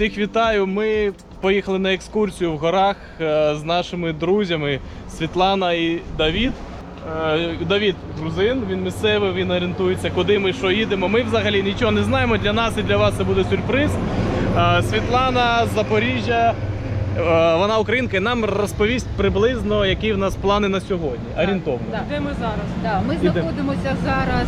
всіх вітаю. Ми поїхали на екскурсію в горах е, з нашими друзями Світлана і Давід. Е, Давід грузин, він місцевий, він орієнтується, куди ми що їдемо. Ми взагалі нічого не знаємо. Для нас і для вас це буде сюрприз. Е, Світлана з Запоріжжя. Вона українка і нам розповість приблизно, які в нас плани на сьогодні. Орієнтовно. Да. Де ми зараз? Да, ми Ідемо. знаходимося зараз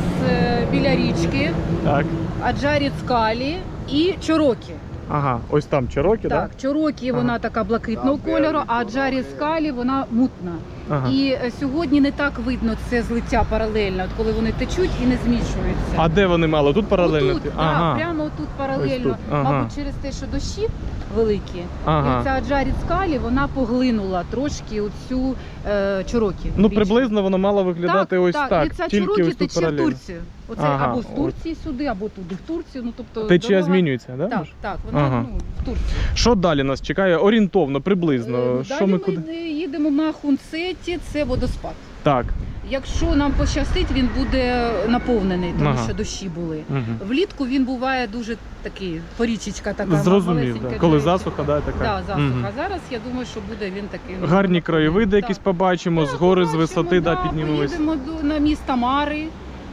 біля річки Так. Аджаріцкалі і Чорокі. Ага, ось там Чирокі, Так, Чорокі Ага. вона така блакитного кольору, а Джарі Скалі вона мутна. Ага. І е, сьогодні не так видно це злиття паралельно, от коли вони течуть і не змішуються. А де вони мали? Тут паралельно? Отут, ага. да, прямо тут паралельно. тут, ага. Мабуть, через те, що дощі великі. Ага. І ця Аджаріцкалі вона поглинула трошки оцю е, Чорокі. Ну, річку. приблизно воно мало виглядати ось так. І ця Чорокі ось тече в. Турцію. Оце Ага, або з. Турції сюди, або туди в Турцію. Ну тобто Течія дорога- змінюється, да? Так, так, вона Ага. ну, в Турції. Що далі нас чекає? Орієнтовно, приблизно. Е, Що Далі ми ми куди? їдемо на Хунцеті, це водоспад. Так. Якщо нам пощастить, він буде наповнений, тому Ага. що дощі були. Угу. Влітку він буває дуже такий, порічечка така. Зрозумів, да. коли засуха, да, така. Да, засуха. Мгм. Зараз я думаю, що буде він такий. ну, Гарні краєвиди якісь побачимо, з гори, з висоти, да, піднімемось. Поїдемо до- на міст Тамари.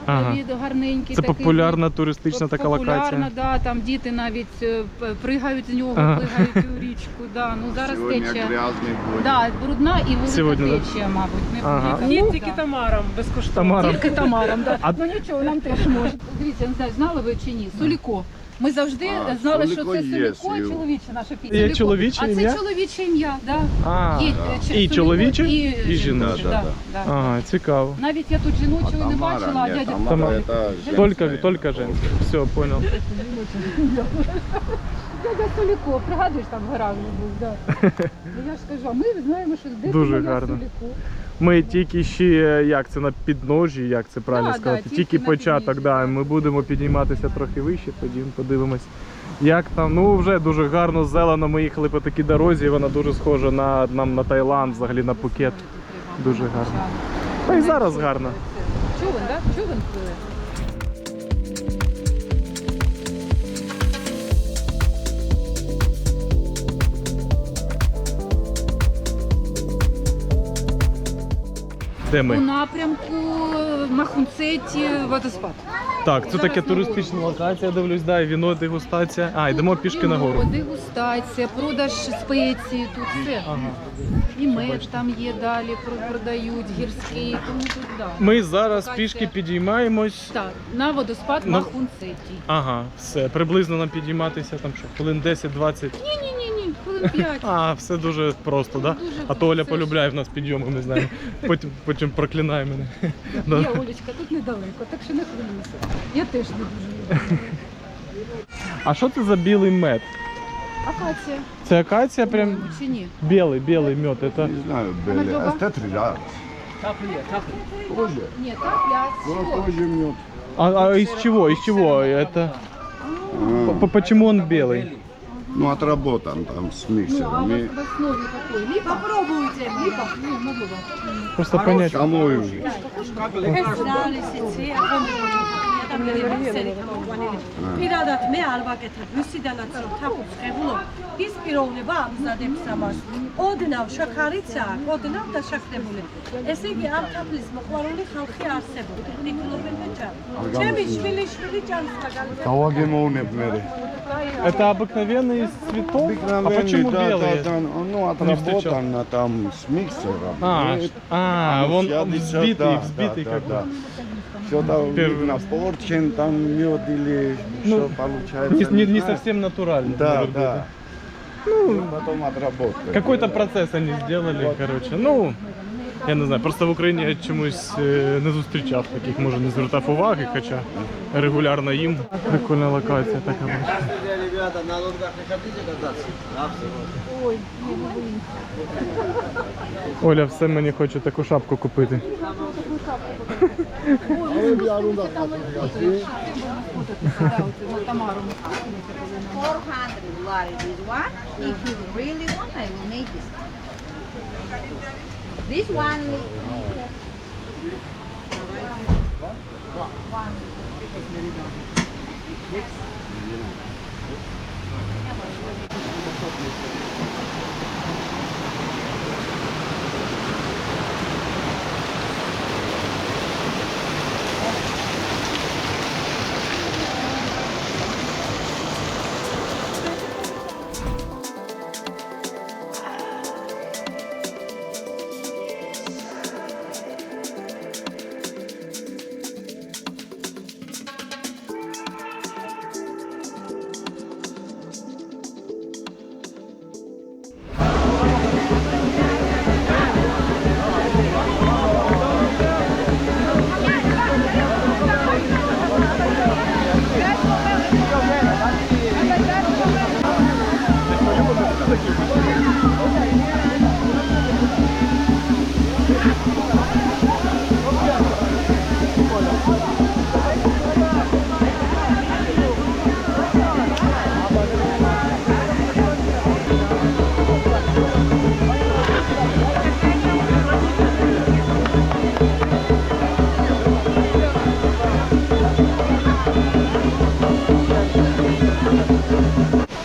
Ага. Від гарненький Це такий. популярна туристична така Популярна, локація. да, там діти навіть е, пригають з нього, Ага. пригають у річку. Да. Ну, зараз тече. Да, брудна і велика Сьогодні, да? течія, мабуть. Не Ага. велика, ну, тільки да. тамаром, безкоштовно. Тільки Тамаром, да. А- Ну нічого, нам теж може. Дивіться, не знаю, знали ви чи ні. Суліко. Ми завжди А, знали, що це є, Суліко, Суліко. чоловіче. Є Суліко. чоловіче а ім'я? це чоловіче ім'я, да. А, Є, е, чи- І чоловіче, і, і жіноче. Да, Да, да, да. ага, цікаво. Навіть я тут А жіночого не Тамара, бачила, а нет, дядя Тамара Тамара. это Только, женская. только. Все, понял. Дядя Суліко, пригадуєш там в гаражі був, да. Ну я ж кажу, а ми знаємо, що де Дуже моя гарно. Суліко. Ми тільки ще, як це на підножі, як це правильно Да, да, сказати, тільки тільки початок, да. да. Ми будемо підійматися трохи вище, тоді подивимось. Як там, ну вже дуже гарно зелено. Ми їхали по такій дорозі, вона дуже схожа на нам на Таїланд, взагалі на Пукет. Дуже гарно. Та й зараз гарно. Човен, так? Човен пливе. Де У напрямку на Хунцеті водоспад. Так, це зараз таке туристична локація, дивлюсь, да, і віно, дегустація. А, йдемо пішки нагору. Віно, Дегустація, продаж спеції, тут все. Ага. І мед там є далі, про- продають, гірський, тому тут да. Ми зараз Локація. пішки підіймаємось. Так, на водоспад На- на Хунцеті. Ага, все. Приблизно нам підійматися там що, хвилин 10-20. Ні-ні-ні, хвилин 5. А, все дуже просто, да? Дуже А то Оля просто. полюбляє в нас підйоми, ми знаємо. Потім, потім проклинає мене. Да. Я Олечка, тут недалеко, так що не хвилюйся. Я теж не дуже люблю. А що це за білий мед? Акація. Це акація прям Чи ні? білий, білий мед. Это... Не знаю, были. Медова? Эстетри, да. Тоже. Ні, капля, Ну, всього. тоже мед. А, а из чего? Из чего? Это... А, П- Почему он белый? Ну, отработан там с Ну, а миксерами. в в какой? Липа? Попробуйте. Липа? Ну, медова. Просто понять. Самую. პირადად მე არ ვაკეთებ ვისიდანაც რომ თაფობს ხებულობ ის პიროვნება ამზადებს ამას ოდნავ შაქარიც აქვს ოდნავ დაშაქრებული ესე იგი ამ თაფლის მოყვარული ხალხი არსებობს ნიკლობენ და ჭამს ჩემი შვილი შვილი ჭამს მაგალითად Давагемоунеп мере. Это обыкновенный из цветов? А почему да, белый? да, да, ну, отработан а там с миксером. А, Ну, ш- а, оно вон сядется, взбитый, да, взбитый да, как да, бы. Все там Первый видно, раз. порчен, там мед или Ну, что получается. Не, не- не знаю. совсем натуральный. Да, может быть, да. Ну, потом отработали. Какой-то процес они сделали, коротше. Ну, я не знаю, просто в Україні я чомусь е, не зустрічав таких, може не звертав уваги, хоча регулярно їм. Прикольна локація така. Ребята, на лодках? Ой. Оля все мені хоче таку шапку купити. Ой, Тамару ми спустимося, коли нам. 400 lari this one. If you really want, I will make this. This one, Thank you.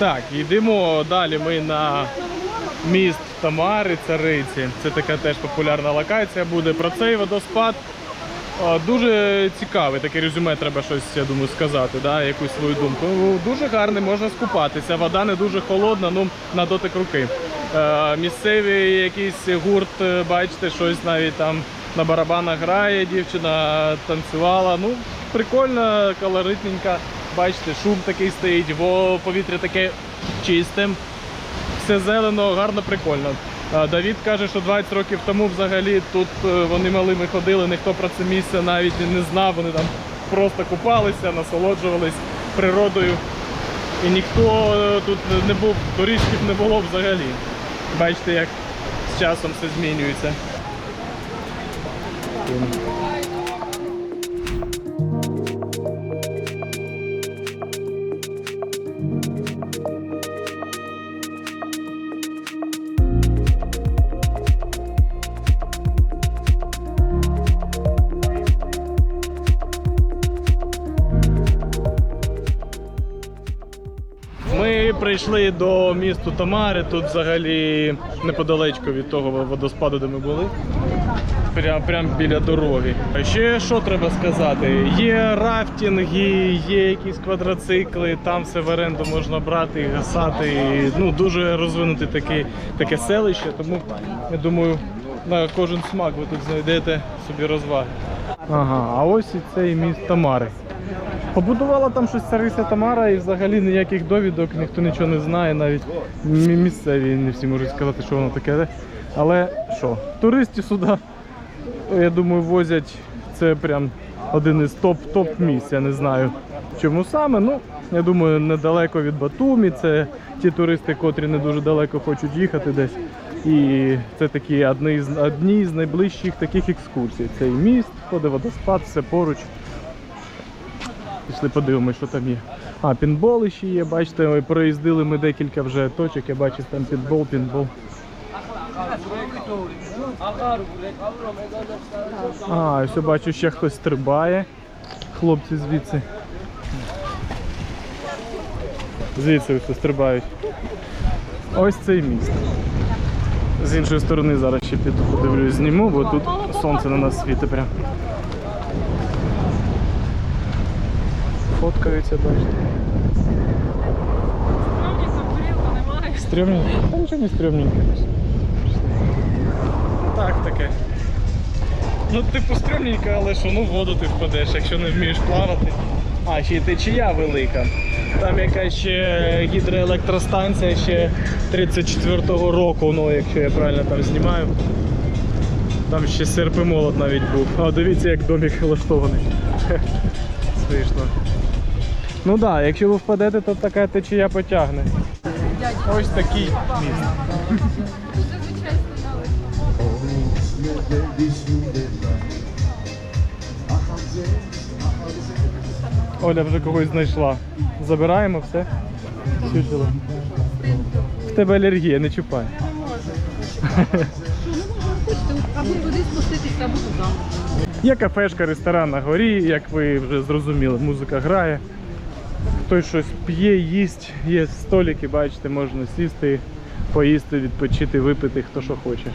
Так, йдемо далі. Ми на міст Тамари, Цариці. Це така теж популярна локація буде. Про цей водоспад дуже цікавий. Таке резюме треба щось, я думаю, сказати, да? якусь свою думку. Ну, Дуже гарний, можна скупатися. Вода не дуже холодна, ну на дотик руки. Е, місцевий якийсь гурт, е, бачите, щось навіть там на барабанах грає, дівчина танцювала. Ну, прикольно, колоритненько. Бачите, шум такий стоїть, во повітря таке чисте, все зелено, гарно, прикольно. Давід каже, що 20 років тому взагалі тут е, вони малими ходили, ніхто про це місце навіть не знав, вони там просто купалися, насолоджувались природою. І ніхто е, тут не був, туристів не було взагалі. Бачите, як з часом все змінюється. Ми прийшли до місту Тамари, тут взагалі неподалечко від того водоспаду, де ми були. Прям, прям біля дороги. А Ще що треба сказати? Є рафтинги, є якісь квадроцикли, там все в оренду можна брати гасати. Ну, дуже розвинуте таке, таке селище, тому я думаю, на кожен смак ви тут знайдете собі розваги. Ага, а ось і цей міст Тамари. Побудувала там щось цариця Тамара і взагалі ніяких довідок, ніхто нічого не знає, навіть мі- місцеві не всі можуть сказати, що воно таке. Але що, туристів сюди, я думаю, возять це прям один із топ-топ місць. Я не знаю чому саме. Ну, я думаю, недалеко від Батумі. Це ті туристи, котрі не дуже далеко хочуть їхати десь. І це такі одні з одні з найближчих таких екскурсій. Цей міст, ходить водоспад, все поруч. Пішли подивимось, що там є. А, пінбол ще є, бачите, ми проїздили ми декілька вже точок, я бачив там пінбол, пінбол. А, ось бачу, ще хтось стрибає. Хлопці звідси. Звідси ось стрибають. Ось цей міст. З іншої сторони зараз ще піду подивлюсь, зніму, бо тут сонце на нас світить прям. Фоткаються, бачите. Стрімненько? Та нічого не стрімненько. Так, таке. Ну, типу, стрімненько, але що, ну в воду ти впадеш, якщо не вмієш плавати. А, ще й течія велика. Там якась ще гідроелектростанція ще 34-го року, ну якщо я правильно там знімаю. Там ще серп і молот навіть був. А дивіться, як домик влаштований. Смішно. Ну так, якщо ви впадете, то така течія потягне. Ось такий міст. Оля вже когось знайшла. Забираємо все. Чучело. В тебе алергія, не чіпай. Або туди спуститися, або туди. Є кафешка, ресторан на горі, як ви вже зрозуміли, музика грає. Хто хтось щось п'є, їсть, є столики, бачите, можна сісти, поїсти, відпочити, випити, хто що хоче.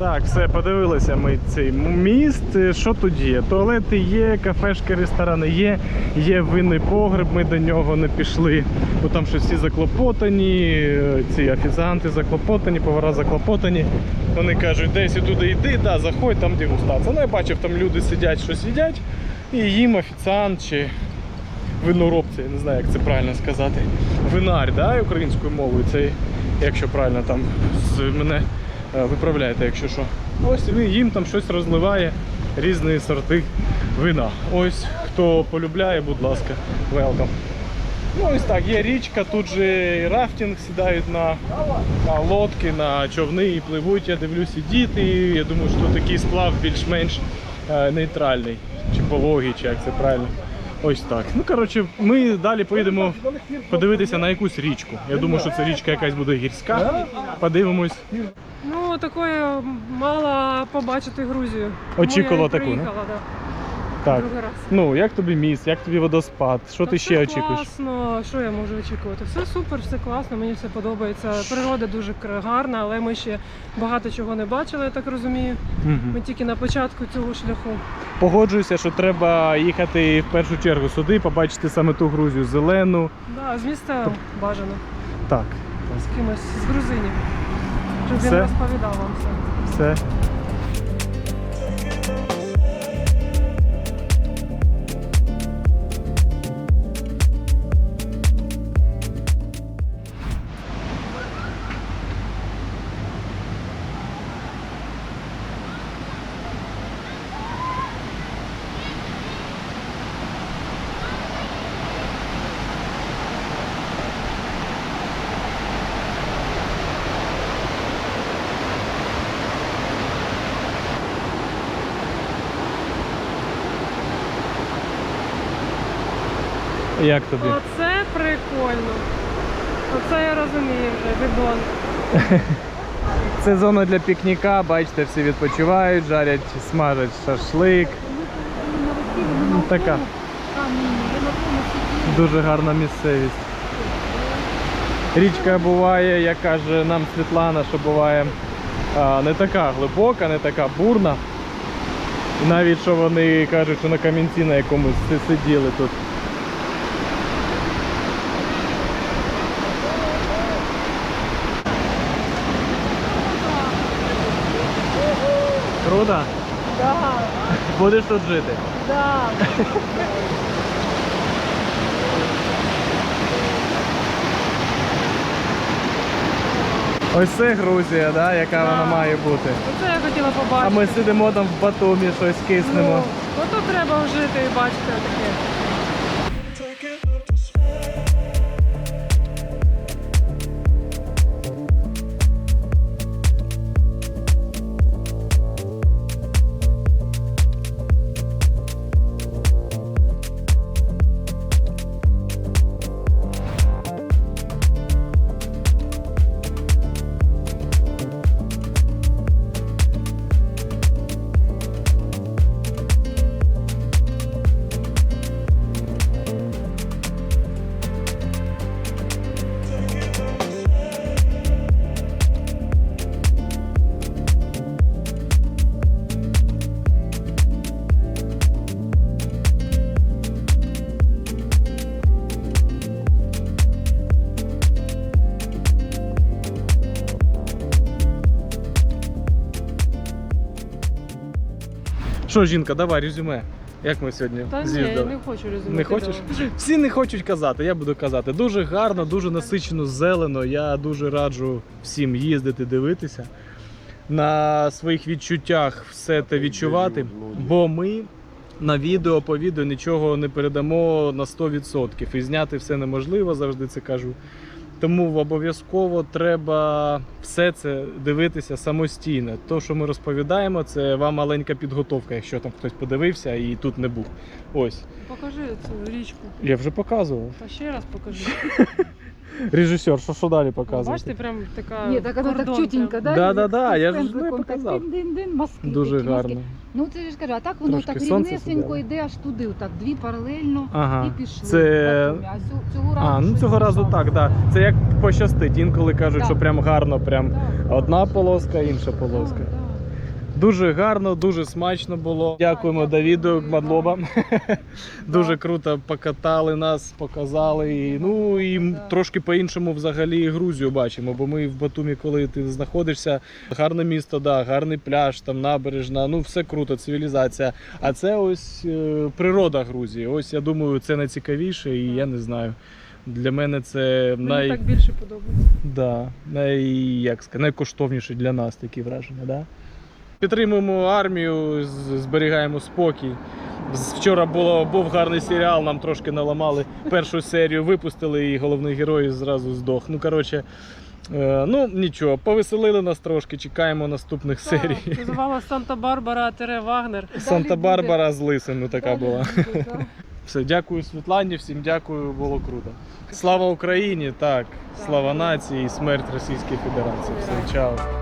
Так, все, подивилися ми цей міст. Е, Що тут є? Туалети є, кафешки, ресторани є, є винний погреб, ми до нього не пішли, бо там щось всі заклопотані, е, ці офіціанти заклопотані, повара заклопотані. Вони кажуть, десь і туди йди, да, заходь, там дегустація. Ну, я бачив, там люди сидять, щось їдять, і їм офіціант чи виноробці, я не знаю, як це правильно сказати. Винар, да, українською мовою. Це якщо правильно там з мене е, виправляєте, якщо що. Ось він їм там щось розливає, різні сорти вина. Ось хто полюбляє, будь ласка, welcome. Ну ось так, є річка, тут же і рафтинг сідають на, на лодки, на човни і пливуть. Я дивлюсь, і діти. І я думаю, що такий сплав більш-менш е, нейтральний, чи пологий, чи як це правильно. Ось так. Ну коротше, ми далі поїдемо подивитися на якусь річку. Я думаю, що це річка якась буде гірська. Подивимось. Ну, такої мала побачити Грузію. Очікувала таку, ну? приїхала, да? Так. Другий раз. Ну, як тобі міст, як тобі водоспад? Що Та ти все ще очікуєш? класно. Що я можу очікувати? Все супер, все класно, мені все подобається. Природа дуже кра- гарна, але ми ще багато чого не бачили, я так розумію. Мгм. Ми тільки на початку цього шляху. Погоджуюся, що треба їхати в першу чергу сюди, побачити саме ту Грузію зелену. Да, з міста бажано, Так, з кимось, з грузинів. Щоб Все? він розповідав вам все. все. Як тобі? Оце прикольно. Оце я розумію вже, бідон. Це зона для пікніка, бачите, всі відпочивають, жарять, смажать шашлик. Така дуже гарна місцевість. Річка буває, як каже нам Світлана, що буває не така глибока, не така бурна. Навіть що вони кажуть, що на камінці на якомусь сиділи тут. Круто? Да, Будеш тут жити? да. Ось це Грузія, да, яка вона має бути. Оце я хотіла побачити. А ми сидимо там в Батумі, щось киснемо. Ну, ото треба жити і бачити таке. Що, жінка, давай резюме. Як ми сьогодні Та ні, я не хочу резюме. Не хочеш? Всі не хочуть казати, я буду казати. Дуже гарно, дуже насичено, зелено. Я дуже раджу всім їздити, дивитися. На своїх відчуттях все те відчувати, бо ми на відео по відео нічого не передамо на 100%. І зняти все неможливо, завжди це кажу. Тому обов'язково треба все це дивитися самостійно. То, що ми розповідаємо, це вам маленька підготовка, якщо там хтось подивився і тут не був. Ось. Покажи цю річку. Я вже показував. Та ще раз покажи. Режисер, що, що далі Ну, показувати? Бачите, прям така. Ні, так воно так кордон чутенько, прям. да? Да, да, да, я ж знаю, показав. дин-дин-дин, мазки Дуже такі, мазки. гарно. Ну це ж кажу, а так воно Трошки так сонце рівнесенько сідало. йде аж туди, так дві паралельно Ага. і пішли. Це-. А цю- цього разу А, ну щось цього разу так, да. Це як пощастить. Інколи кажуть, Так. що прям гарно, прям Так, одна полоска, інша полоска. Так, так. Дуже гарно, дуже смачно було. Дякуємо Давіду Мадлоба. Дуже круто покатали нас, показали. І, ну і трошки по-іншому взагалі Грузію бачимо. Бо ми в Батумі, коли ти знаходишся, гарне місто, да, гарний пляж, там набережна, ну все круто, цивілізація. А це ось е, природа Грузії. Ось я думаю, це найцікавіше, і я не знаю. Для мене це Мені най... так більше подобається. Да, най, як сказати, найкоштовніше для нас такі враження. Да? Підтримуємо армію, зберігаємо спокій. Вчора було, був гарний серіал, нам трошки наламали першу серію, випустили і головний герой зразу здох. Ну, коротше, е, ну нічого, повеселили нас трошки, чекаємо наступних серій. Називала Санта-Барбара Тере Вагнер. Санта-Барбара з лисами така Далі була. буде, так. Все, дякую Світлані, всім дякую, було круто. Слава Україні! Так, слава нації смерть Російської Федерації. Все, чао.